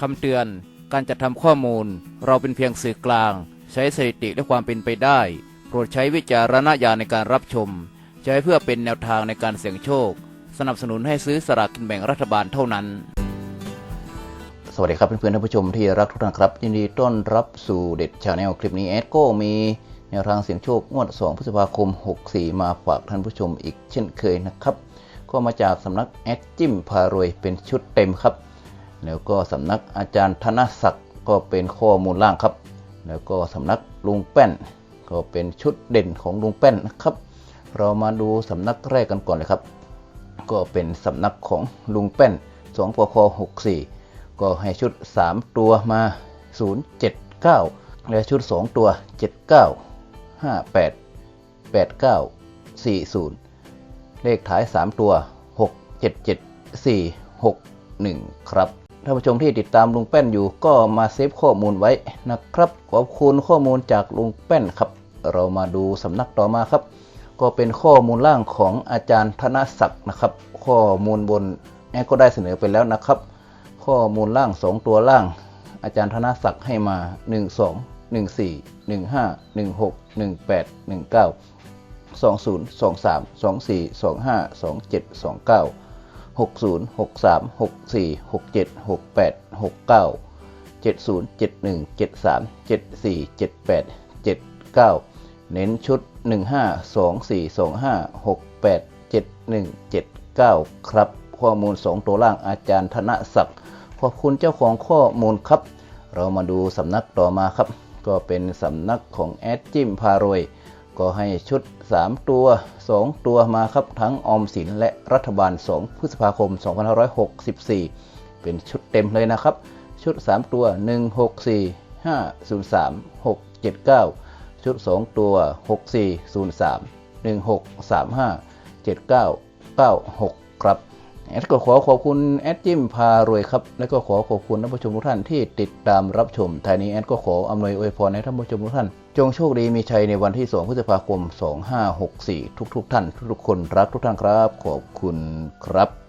คำเตือน การจัดทำข้อมูล เราเป็นเพียงสื่อกลาง ใช้สถิติและความเป็นไปได้ โปรดใช้วิจารณญาณในการรับชม ใช้เพื่อเป็นแนวทางในการเสี่ยงโชค สนับสนุนให้ซื้อสลากกินแบ่งรัฐบาลเท่านั้น สวัสดีครับเพื่อนๆท่านผู้ชมที่รักทุกท่านครับ ยินดีต้อนรับสู่เด็ดชาแนลคลิปนี้แอดก็มีแนวทางเสี่ยงโชคงวด 2 พฤษภาคม 64 มาฝากท่านผู้ชมอีกเช่นเคยนะครับ ก็มาจากสำนักแอดจิมพารวยเป็นชุดเต็มครับ แล้วก็สำนักอาจารย์ธนศักดิ์ก็เป็นข้อมูลล่างครับ แล้วก็สำนักลุงแป้น ก็เป็นชุดเด่นของลุงแป้นนะครับ เรามาดูสำนักแรกกันก่อนเลยครับ ก็เป็นสำนักของลุงแป้น2ปค64 ก็ให้ชุด 3 ตัวมา 079 และชุด 2 ตัว 79 58 89 40 เลขท้าย 3 ตัว 6 7 7 4 6 1 ครับ ท่านผู้ชมที่ติดตามลุงแป้นอยู่ก็มาเซฟข้อมูลไว้นะครับ ขอบคุณข้อมูลจากลุงแป้นครับ เรามาดูสำนักต่อมาครับ ก็เป็นข้อมูลล่างของอาจารย์ธนศักดิ์นะครับ ข้อมูลบนแอก็ได้เสนอไปแล้วนะครับ ข้อมูลล่าง 2 ตัวล่าง อาจารย์ธนศักดิ์ให้มา 1 2 1 4 1 5 1 6 1 8 1 9 20 23 24 25 27 29 60 63 64 67 68 69 70 71 73 74 78 79 เน้นชุด 15 24 25 68 71 79 ครับ ข้อมูล2ตัวล่างอาจารย์ธนศักดิ์ขอบคุณเจ้าของข้อมูลครับ เรามาดูสำนักต่อมาครับ ก็เป็นสำนักของแอดจิมพารวย ก็ให้ชุด 3 ตัว 2 ตัวมาครับทั้งออมสินและรัฐบาล 2 พฤษภาคม 2564 เป็นชุดเต็มเลยนะครับ ชุด 3 ตัว 1 6 4 5 0 3 6 7 9 ชุด 2 ตัว 6 4 0 3 1 6 3 5 7 9 9 6 ครับ แอดก็ขอขอบคุณแอดจิมพารวยครับ และก็ขอขอบคุณท่านผู้ชมทุกท่านที่ติดตามรับชมท้ายนี้แอดก็ขออำนวยอวยพรให้ท่านผู้ชมทุกท่าน จงโชคดีมีชัยในวันที่ 2 พฤษภาคม 2564 ทุกๆท่าน ทุกๆคนรักทุกท่านครับ ขอบคุณครับ